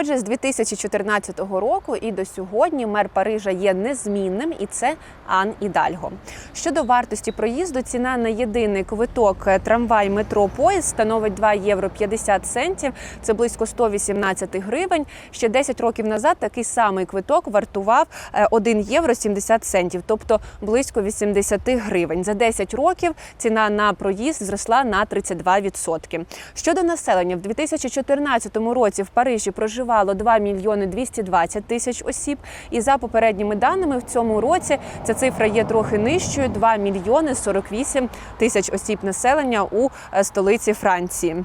Отже, з 2014 року і до сьогодні мер Парижа є незмінним, і це Ан Ідальго. Щодо вартості проїзду, ціна на єдиний квиток е, трамвай, метро, поїзд становить 2 євро 50 центів. Це близько 118 гривень. Ще 10 років назад такий самий квиток вартував е, 1 євро 70 центів, тобто близько 80 гривень. За 10 років ціна на проїзд зросла на 32%. Щодо населення, в 2014 році в Парижі проживало 2 мільйони 220 тисяч осіб. І за попередніми даними в цьому році ця цифра є трохи нижчою 2 мільйони 48 тисяч осіб населення у е, столиці Франції.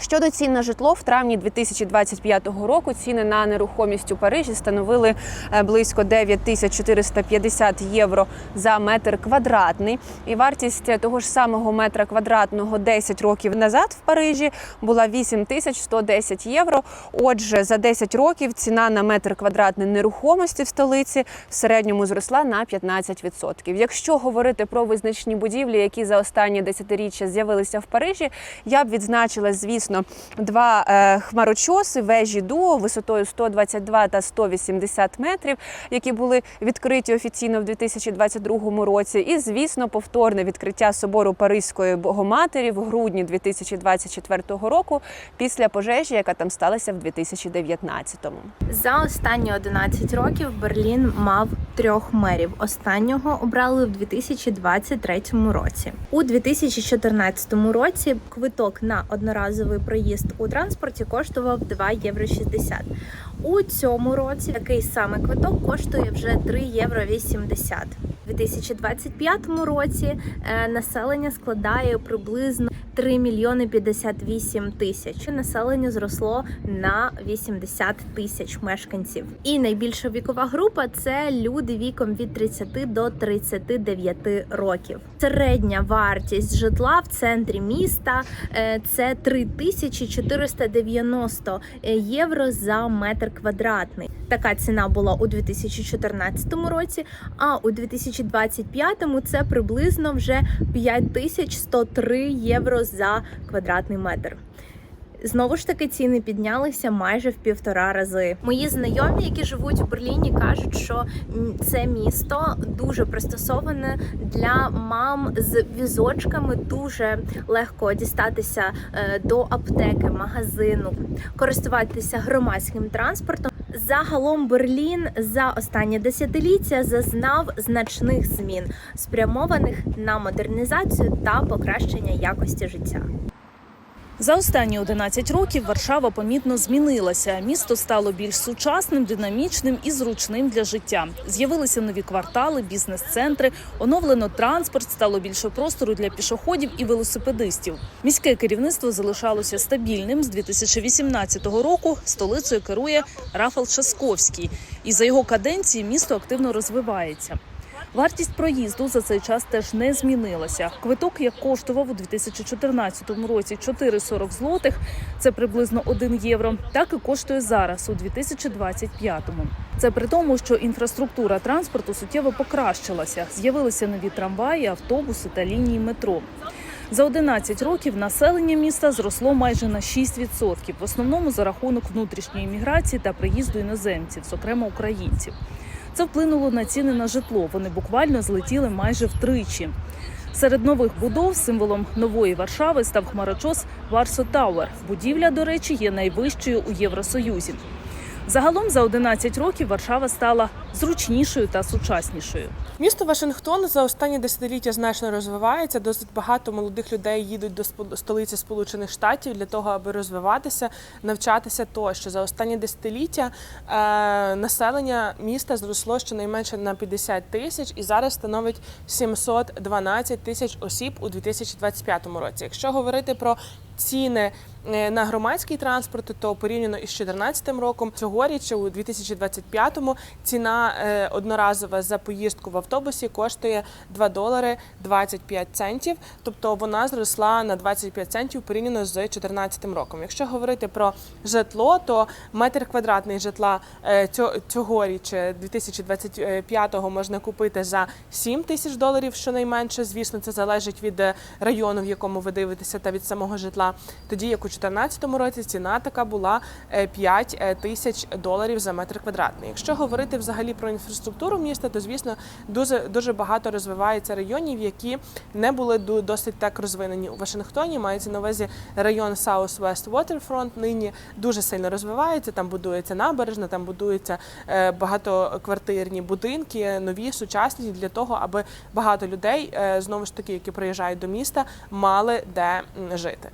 Щодо цін на житло, в травні 2025 року ціни на нерухомість у Парижі становили е, близько 9450 євро за метр квадратний. І вартість того ж самого метра квадратного 10 років назад в Парижі була 8110 євро. Отже, за 10 років ціна на метр квадратний нерухомості в столиці в середньому зросла на 15%. Якщо говорити про визначні будівлі, які за останні десятиріччя з'явилися в Парижі, я б відзначила, звісно, два е, хмарочоси вежі дуо висотою 122 та 180 метрів, які були відкриті офіційно в 2022 році. І, звісно, повторне відкриття собору Паризької Богоматері в грудні 2024 року після пожежі, яка там сталася в 2019-му. За останні 11 років Берлін мав трьох мерів. Останнього обрали в 2023 році. У 2014 році квиток на одноразовий проїзд у транспорті коштував 2 євро 60. У цьому році такий самий квиток коштує вже 3 євро 80. У 2025 році е, населення складає приблизно 3 мільйони 58 тисяч. Населення зросло на 80 тисяч мешканців. І найбільша вікова група це люди віком від 30 до 39 років. Середня вартість житла в центрі міста е, це 3490 євро за метр квадратний. Така ціна була у 2014 році, а у 2025 це приблизно вже 5103 євро за квадратний метр. Знову ж таки, ціни піднялися майже в півтора рази. Мої знайомі, які живуть у Берліні, кажуть, що це місто дуже пристосоване для мам з візочками. Дуже легко дістатися е, до аптеки, магазину, користуватися громадським транспортом. Загалом Берлін за останнє десятиліття зазнав значних змін, спрямованих на модернізацію та покращення якості життя. За останні 11 років Варшава помітно змінилася. Місто стало більш сучасним, динамічним і зручним для життя. З'явилися нові квартали, бізнес-центри, оновлено транспорт, стало більше простору для пішоходів і велосипедистів. Міське керівництво залишалося стабільним. З 2018 року столицею керує Рафал Шасковський, і за його каденції місто активно розвивається. Вартість проїзду за цей час теж не змінилася. Квиток, як коштував у 2014 році 4,40 злотих, це приблизно 1 євро, так і коштує зараз у 2025-му. Це при тому, що інфраструктура транспорту суттєво покращилася. З'явилися нові трамваї, автобуси та лінії метро. За 11 років населення міста зросло майже на 6%, в основному за рахунок внутрішньої міграції та приїзду іноземців, зокрема українців. Це вплинуло на ціни на житло. Вони буквально злетіли майже втричі. Серед нових будов символом нової Варшави став хмарочос Варсо Тауер. Будівля, до речі, є найвищою у Євросоюзі. Загалом за 11 років Варшава стала зручнішою та сучаснішою. Місто Вашингтон за останні десятиліття значно розвивається. Досить багато молодих людей їдуть до столиці Сполучених Штатів для того, аби розвиватися, навчатися тощо. За останні десятиліття е, населення міста зросло щонайменше на 50 тисяч і зараз становить 712 тисяч осіб у 2025 році. Якщо говорити про ціни е, на громадський транспорт, то порівняно із 2014 роком цьогоріч у 2025-му ціна е, одноразова за поїздку в автобусі коштує 2 долари 25 центів. Тобто вона зросла на 25 центів порівняно з 2014 роком. Якщо говорити про житло, то метр квадратний житла е, цьогоріч е, 2025-го можна купити за 7 тисяч доларів, щонайменше. Звісно, це залежить від е, району, в якому ви дивитеся, та від самого житла. Тоді як у 2014 році ціна така була е, 5 е, тисяч доларів за метр квадратний. Якщо говорити взагалі про інфраструктуру міста, то звісно дуже дуже багато розвивається районів, які не були досить так розвинені у Вашингтоні. Мається на увазі район South West Waterfront нині дуже сильно розвивається. Там будується набережна, там будуються е, багатоквартирні будинки, нові сучасні для того, аби багато людей е, знову ж таки, які приїжджають до міста, мали де жити.